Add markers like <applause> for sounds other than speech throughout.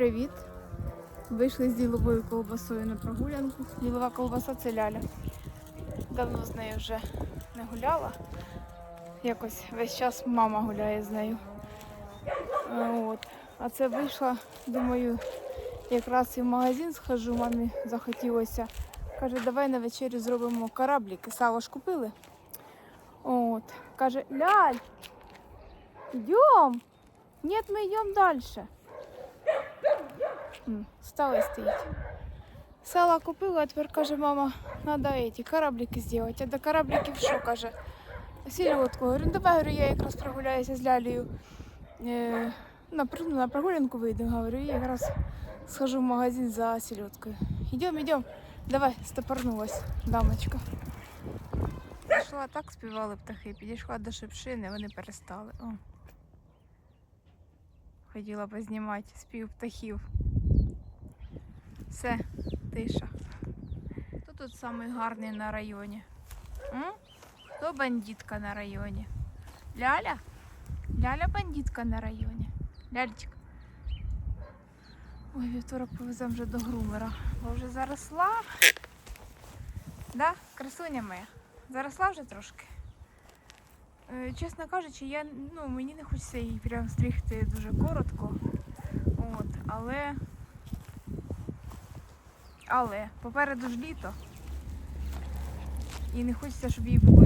привіт! Вийшли з діловою ковбасою на прогулянку. Ділова ковбаса це ляля. Давно з нею вже не гуляла. Якось весь час мама гуляє з нею. От. А це вийшла, думаю, якраз і в магазин схожу, мамі захотілося. Каже, давай на вечерю зробимо корабліки. Сало ж купили. От. Каже, Ляль, йдем. Нет, мы идем дальше. М, Стала стоїть. Сало купила, а тепер каже, мама, надо эти кораблики сделать. А до корабликів що, каже? Сільотку. Говорю, «Ну, давай, говорю, я якраз прогуляюся з Лялею. Е, на, на прогулянку вийдемо, говорю, і якраз схожу в магазин за сільоткою. Йдем, йдем. Давай, стопорнулась дамочка. Пішла так співали птахи, підійшла до шипшини, вони перестали. О. Хотіла познімати спів птахів. Все, тиша. Хто тут самий гарний на районі? М? Хто бандитка на районі? Ляля? Ляля бандитка на районі. Лялечка. Ой, вівторок повеземо вже до грумера. Бо вже заросла. Да, красуня моя. Заросла вже трошки. Е, Чесно кажучи, я, ну, мені не хочеться її прям стригти дуже коротко. От, але. Але попереду ж літо. І не хочеться, щоб їй було.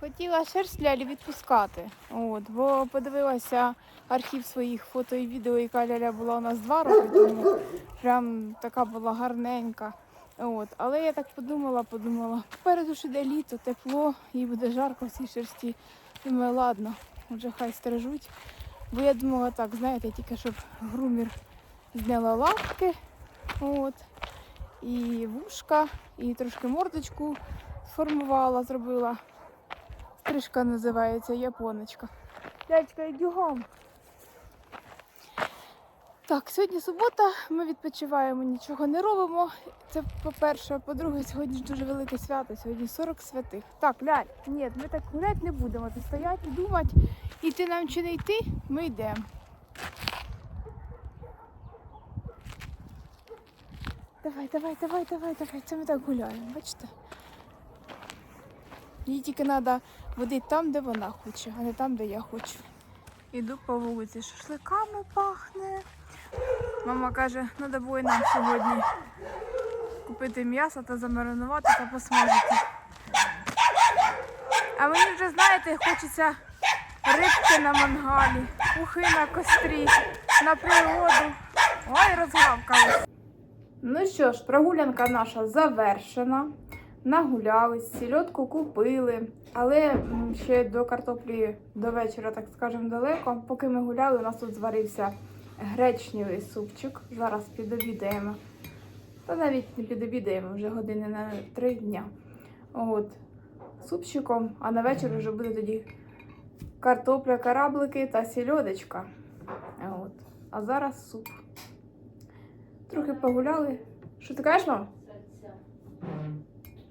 Хотіла шерсть лялі відпускати. От, бо подивилася архів своїх фото і відео, яка ляля була у нас два роки тому. Прям така була гарненька. От. Але я так подумала, подумала, попереду ж іде літо, тепло, їй буде жарко в цій шерсті. Думаю, ладно, вже хай стережуть. Бо я думала так, знаєте, тільки щоб грумір зняла лапки, от, і вушка, і трошки мордочку сформувала, зробила. Стрижка називається японочка. Дядька, йдігом. Так, сьогодні субота, ми відпочиваємо, нічого не робимо. Це по-перше, а по-друге, сьогодні ж дуже велике свято, сьогодні 40 святих. Так, Ляль, ні, ми так гуляти не будемо. Ти стояти і думати, йти нам чи не йти, ми йдемо. Давай, давай, давай, давай, давай. Це ми так гуляємо, бачите? Їй тільки треба водити там, де вона хоче, а не там, де я хочу. Іду по вулиці, шашликами пахне. Мама каже, треба було нам сьогодні купити м'ясо та замаринувати та посмажити. А мені вже, знаєте, хочеться рибки на мангалі, ухи на кострі, на природу. Ой, розгавкалась. Ну що ж, прогулянка наша завершена. Нагулялись, сільотку купили, але ще до картоплі до вечора, так скажемо, далеко. Поки ми гуляли, у нас тут зварився гречневий супчик. Зараз підобідаємо. Та навіть не підобідаємо вже години на три дня. От. Супчиком, а на вечір вже буде тоді картопля, кораблики та сільодочка. От. А зараз суп. Трохи погуляли. Що ти кажеш, мам?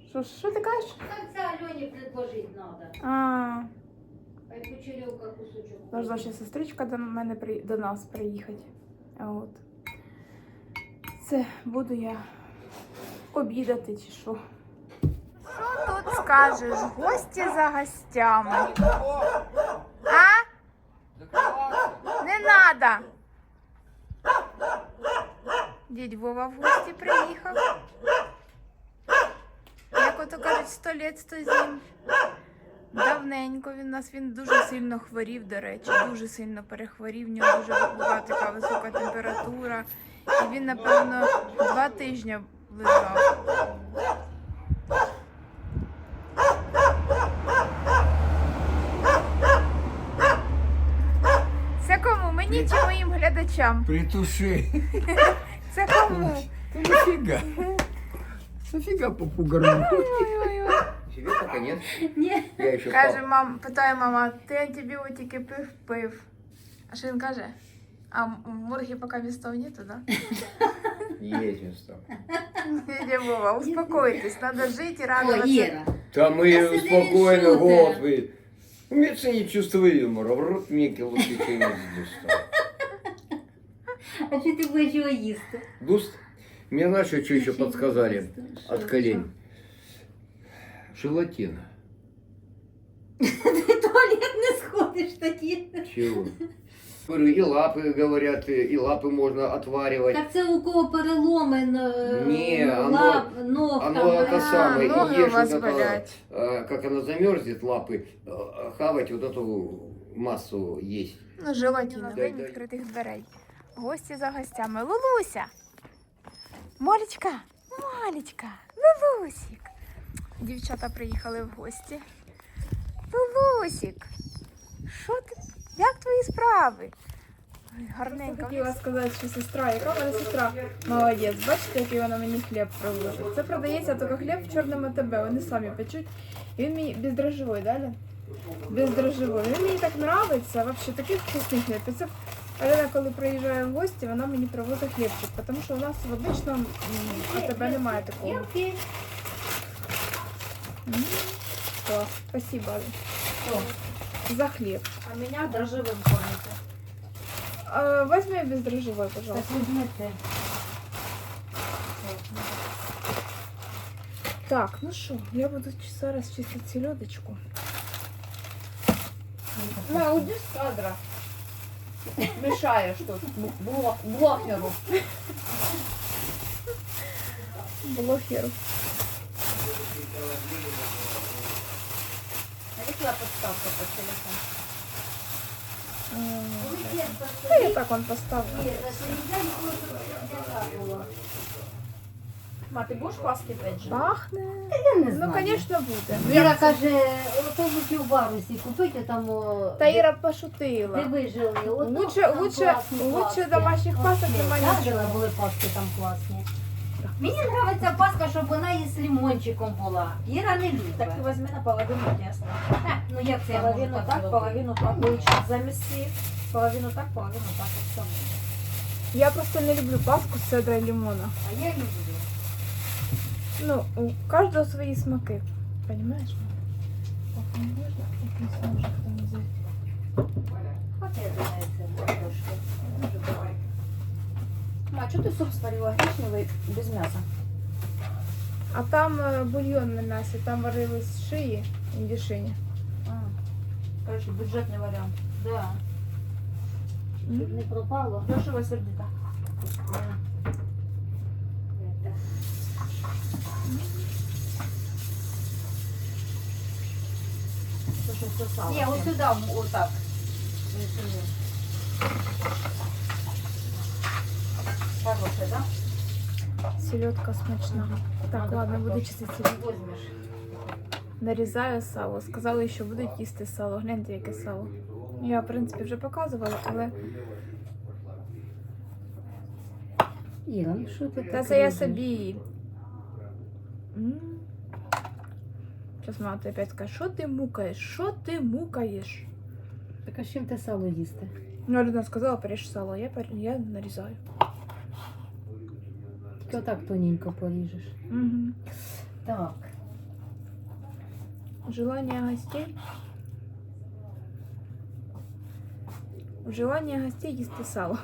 Що, що ти кажеш? Так це Альоні предложить надо. А, Хай кучерівка кусочок. должна ще сестричка до мене при... до нас приїхати. А От. Це буду я обідати чи що. Що тут скажеш? Гості за гостями. А? Не надо. Дідь Вова в гості приїхав. Як ото кажуть, сто літ, сто зим. Давненько він нас він дуже сильно хворів, до речі, дуже сильно перехворів. В нього дуже була така висока температура. І він, напевно, два тижні лежав. Це кому? Мені чи моїм глядачам? Притуши. <laughs> Це кому? Да нафига? Нафига попугару? Ой-ой-ой. Тебе пока нет. Ні. Я еще Каже, мам, питає мама, ти антибіотики пив пив. А що він каже? А м- в моргі поки містов нету, да? Есть место. Дядя Вова, успокойтесь, надо жить и О, радоваться. Іра. Там мы Да сиди, спокойно, шутер. вот вы. У меня не чувство юмора, в рот мне кило печенья здесь. А чи ти будеш його їсти? Буст. Мне знаешь, что еще подсказали? Що, От колен. Желатин. Ти в туалет не сходиш тоді. Чего? Говорю, И лапы, говорят, и и лапы можно отваривать. Так це у кого переломи е, Ні, оно- лап, ног оно там. это а, самое. и ноги у ешь вас вот это, болять. э, как она замерзнет, лапы, э, хавать вот эту массу есть. Ну, желатіна. Дай, День дай. відкритих дверей. Гості за гостями. Лулуся. Молічка. Молічка. Лулусік. Дівчата приїхали в гості. Лулусік. Що ти? Як твої справи? Ой, Гарненько. Хотіла сказати, що сестра, яка в мене сестра молодець. Бачите, який вона мені хліб привозить. Це продається тільки хліб в чорному ТБ. Вони самі печуть. І він мені бездрожжевий, далі? Бездрожжевий. Він мені так подобається, взагалі такий вкусний хліб. Аліна, коли приїжджає в гості, вона мені привозить хлібчик, тому що у нас в обичному АТБ немає такого. Клас, спасибо за хліб. А мене дрожжевим кормите. А, возьми бездрожжевой, Так пожалуйста. візьмете. Так, ну що, я буду зараз чистити сільодочку. На, уйди з кадра. Мешаєш тут. Блохеру. Блохеру. Яка подставка по телефону? Та я так он поставлю. Ма, ти будеш паски печь? Пахне. Я не Ну, знаю. звісно, буде. Віра каже, ото хотів в барусі купити там. о, Та Іра пошутила. вижили. Ото Лучше, там лучше, класні лучше паски. домашніх пасок Оце, немає так, нічого. були паски там класні. Мені подобається паска, щоб вона із лимончиком була. Іра не любить. Так ти візьми наполовину тісно. Е, Ну як це я можу Половину так, зробити? половину так. Лучше заміси. Половину так, половину так. і все. Я просто не люблю паску з цедрою лимона. А я люблю. Ну, у кожного свої смаки. Понимаешь? Так, не можна якийсь ножик там взяти. Хоча я думаю, це трошки. Може, давай. Ма, чого ти суп сварила гречневий без м'яса? А там е, бульйон на м'ясі, там варили з шиї індюшині. А, Коротше, бюджетний варіант. Да. Щоб не пропало. Дешево сердито. Це що це сало? Ні, ось сюди, отак. Хороше, так? Сільотка смачна. Так, ладно, буду чистити сільотку. Возьмеш. Нарізаю сало. Сказали, що будуть їсти сало. Гляньте, яке сало. Я, в принципі, вже показувала, але Іра, що ти та це я собі. Зараз мама тобі опять скаже, що ти мукаєш? Що ти мукаєш? Так а з чим ти сало їсти? Ну, Людина сказала, поріж сало, я, пор- я нарізаю. Тільки отак тоненько поріжеш. Угу. Так. Желание гостей. Желание гостей їсти сало.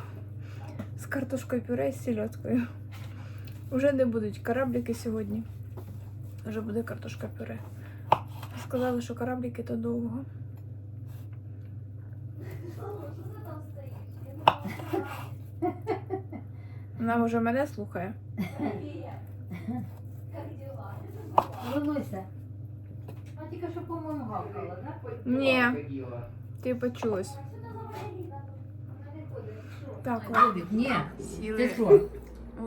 З картошкою пюре і з сельодкою. Уже не будуть корабліки сьогодні. Вже буде картошка пюре. Сказали, що корабліки то довго. Вона вже мене слухає. Лилуся. А тільки що, по-моєму, гавкала, так? Ні, ти почулась. Так, ладно. Ні. Ти Сіли що?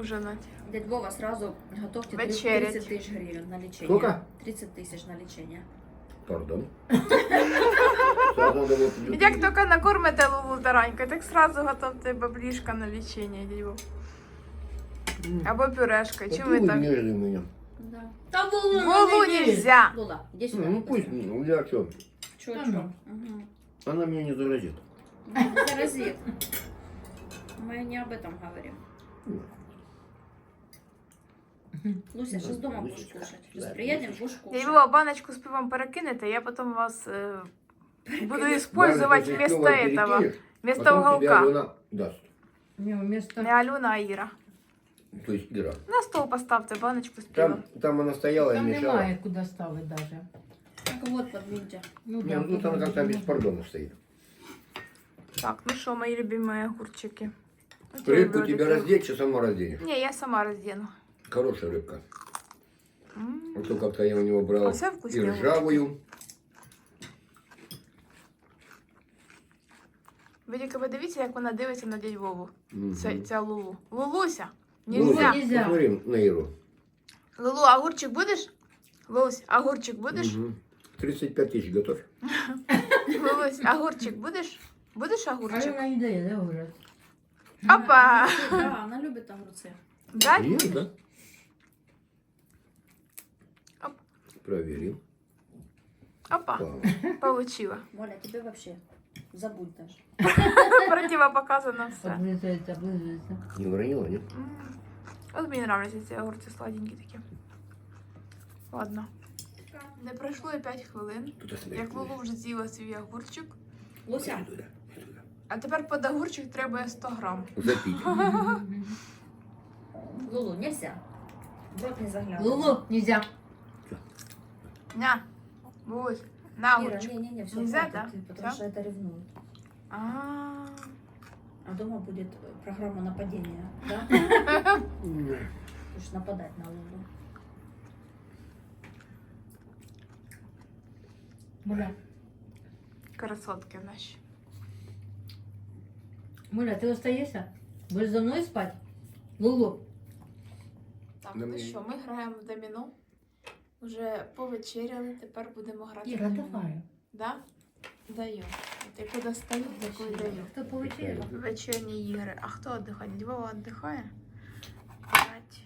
ужинати. Дядь Вова сразу готовьте Вечерять. 30 тысяч гривен на лечение. Сколько? 30 тысяч на лечение. Пардон. Сейчас <laughs> надо вот- Як тільки накормите Лулу таранькою, так сразу готовте баблішка на лічення, дідьво. М. Або пюрешка. Да Чи ты ви вот так? нежный у меня. Да. Да Вову, Вову нельзя. Лула, иди сюда. Ну, ну пусть, ну я что, Чё, Да чё? ну. Угу. она меня не заразит. Не заразит. Мы не об этом говорим. Луся, сейчас дома будешь Лусечка, кушать. да, Сейчас приедем, Лусечка. будешь Я кушать. його баночку з пивом перекинете, я потім вас е, буду Перекинуть. использовать Даже вместо если пиво этого, перекинешь, вместо потом тебе уголка. Алена даст. Не, вместо... Не Альона, а Іра. То есть Ира. На стол поставте баночку з пивом. Там, там она стояла и Там мешала. немає куди ставити даже. Так вот, подвиньте. Ну, Не, ну тут она как-то без пардона стоит. Так, ну що, мої любимі огурчики. От я Рыбку люблю тебе такі. раздеть, что сама разденешь. Ні, я сама роздіну. Хорошая рыбка. М. Вот то как-то я у него брал Оце и вкусні. ржавую. Ви тільки подивіться, як вона дивиться на дядь Вову. Мгм. Ця, ця Лулу. Лулуся! Ну, Нельзя. Нельзя. Посмотри на Иру. Лулу, огурчик будеш? Лулусь, огурчик будеш? Мгм. 35 тысяч готовь. <laughs> Лулусь, огурчик будеш? Будеш А огурчик? вона не дає, да, вже? Опа! Да, она любит огурцы. Да? Нет, да? Проверим. Опа, получила. Валя, тебе вообще забудь даже. <laughs> Противопоказано все. Не уронила, нет? М. От мені нравляться ці огурці сладенькі такі. Ладно. Не пройшло і 5 хвилин. Туда смотри. Як Лулу вже з'їла свій огурчик. Луся, Туда, туда. А тепер під огурчик треба 100 грам. Запить. Лулу, нельзя. В рот не заглядывай. Лулу, нельзя. На, Лулусь, на Ира, огурчик. не-не-не, все Нельзя, хватит, да? потому Всё? что это ревнует. А, А дома будет э, программа нападения, да? <laughs> Будешь нападать на Лулу. Муля, красотки наші. Муля, ти остаєшся? Будеш за мною спати? Лулу. Так, На ну мені. що, ми граємо в доміно. Уже повечеряли, тепер будемо грати. Іра, давай. Да? Даю. От яку достаю, таку і даю. Хто повечеряв? Вечірні ігри. А хто віддихає? Дядь віддихає? П'ять.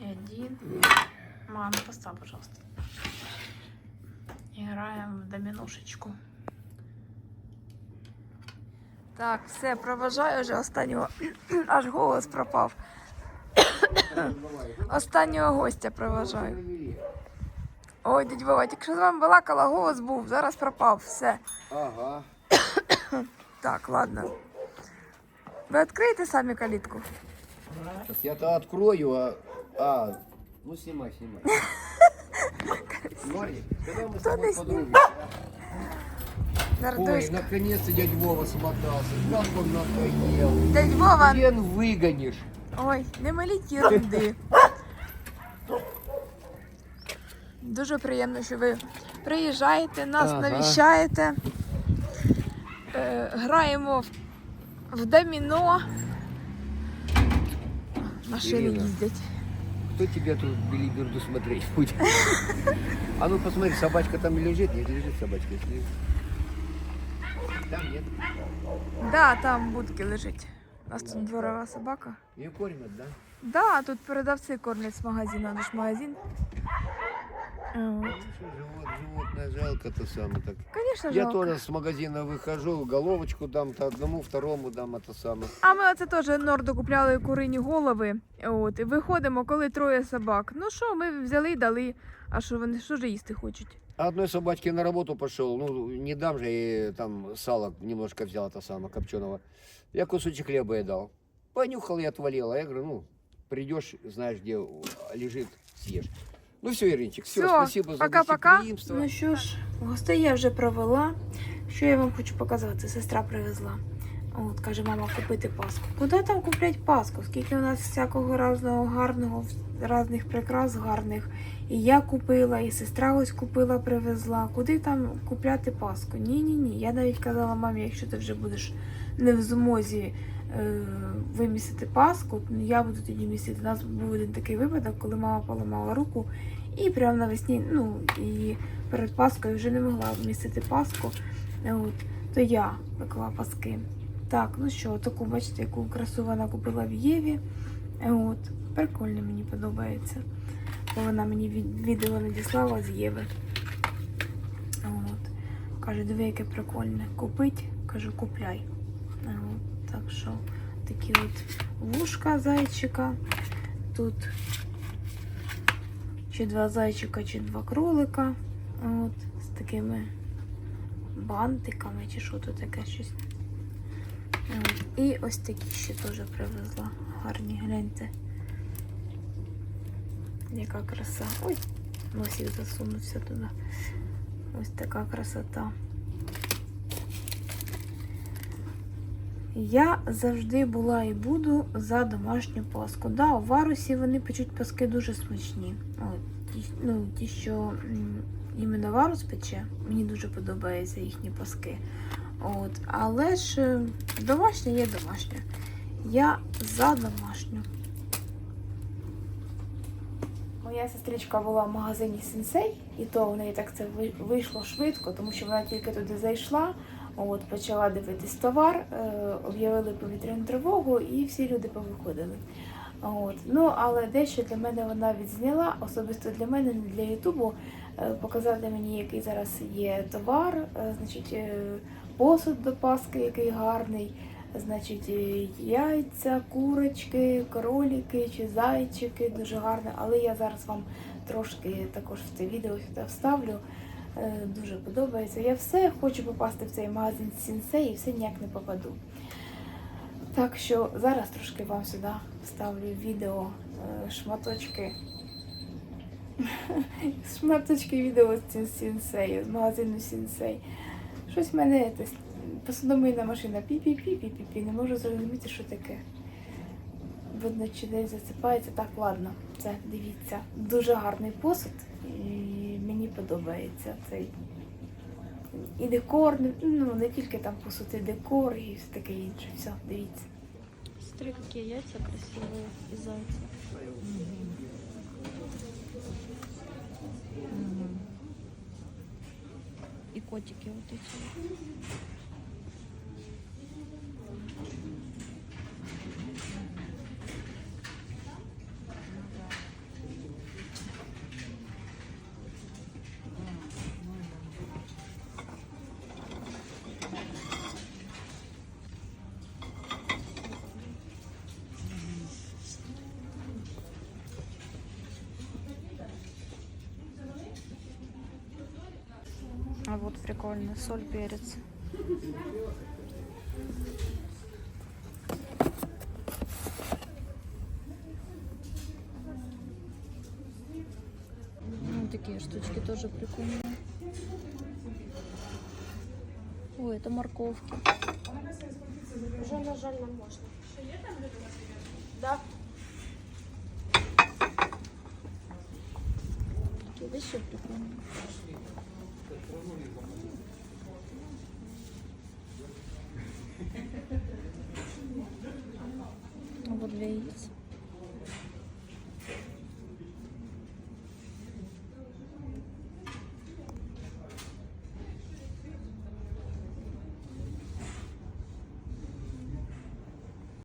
Один. Мам, постав, пожалуйста. Граємо в доміношечку. Так, все, проважаю вже останнього. <clears throat> Аж голос пропав. Останнього гостя проважаю. Ой, дядь Вова, тільки що з вами балакала, голос був, зараз пропав. Все. Ага. Так, ладно. Ви відкриєте самі калітку? Сейчас я-то открою, а... А, ну снимай, снимай. Смотри, когда мы с Кто тобой ты подруги? Зараз Ой, дивись. наконец-то дядь Вова смотался. Как он надоел. Дядь Вова, Хрен выгонишь. Ой, не миліть ерунди. <laughs> Дуже приємно, що ви приїжджаєте, нас Ага. навіщаєте. Е, граємо в, в доміно. Машини Ірина. їздять. Кто тебе тут билиберду смотреть будет? <laughs> А ну посмотри, собачка там лежит, не лежит собачка. Там нет. Да, там будки лежить. У нас тут дворова собака. Ее кормят, да? Да, тут продавці кормлять з магазину, наш магазин. Ну, живот, животное жалко-то самое так. Звісно, Я жалко. тоже с магазина выхожу, головочку дам, то одному, второму дам это самое. А ми оце теж норду купляли курині голови. От, і виходимо, коли троє собак. Ну що, ми взяли і дали. А що вони що ж їсти хочуть? А одной собачке на работу пошел, ну не дам же, я ей там сало немножко взял, это самое, копченого. Я кусочек хлеба ей дал. Понюхал и отвалил. А я говорю, ну, придешь, знаешь, где лежит, съешь. Ну все, Иринчик, все, Всё, спасибо за пока-пока. гостеприимство. Ну що ж, гостей я вже провела. Що я вам хочу показати? Сестра привезла. От, каже, мама, купити паску. Куди там куплять паску? Скільки у нас всякого разного гарного, різних прикрас гарних. І я купила, і сестра ось купила, привезла. Куди там купляти паску? Ні, ні, ні. Я навіть казала мамі, якщо ти вже будеш не в змозі е, вимісити паску, я буду тоді місити. У нас був один такий випадок, коли мама поламала руку. І прямо навесні, ну і перед Паскою вже не могла вмістити Паску. От, то я пекла паски. Так, ну що, таку, бачите, яку красу вона купила в Єві. От, прикольно мені подобається. Вона мені від- відео надіслала з Єви. От. Каже, диви, яке прикольне. Купить, кажу, купляй. От, так що такі от вушка зайчика. Тут чи два зайчика, чи два кролика. От, з такими бантиками, чи що тут таке щось. От. І ось такі ще теж привезла. Гарні, гляньте. Яка краса. Ой, носик засунувся туди. Ось така красота. Я завжди була і буду за домашню паску. Да, у варусі вони печуть паски дуже смачні. Ті, ну, ті, що іменно варус пече, мені дуже подобаються їхні паски. От, але ж е, домашня є домашня. Я за домашню. Моя сестричка була в магазині Сенсей, і то в неї так це вийшло швидко, тому що вона тільки туди зайшла, от, почала дивитись товар, е, об'явили повітряну тривогу і всі люди повиходили. От. Ну, але дещо для мене вона відзняла, особисто для мене, не для Ютубу, е, показати мені, який зараз є товар, е, значить, посуд до Паски, який гарний. Значить, е, яйця, курочки, кролики чи зайчики, дуже гарно. Але я зараз вам трошки також в це відео сюди вставлю. Е, Дуже подобається. Я все хочу попасти в цей магазин Сінсей і все ніяк не попаду. Так що зараз трошки вам сюди вставлю відео е, шматочки. <laughs> Шматочки відео з Сінсею, з магазину Сінсей. Щось мене це, посудомийна машина пі-пі-пі-пі-пі-пі. Не можу зрозуміти, що таке. Видно, чи десь засипається. Так, ладно, це дивіться. Дуже гарний посуд. І мені подобається цей. І декор, не- ну не тільки там посуд, і декор, і все таке інше. Все, дивіться. Смотри, какие яйца красивые и зайцы. И котики вот эти. А вот прикольно, соль, перец. Ну, такие штучки тоже прикольные. Ой, это морковки. Вже, на жаль, не можна. Такие вообще прикольные. А вот для яиц.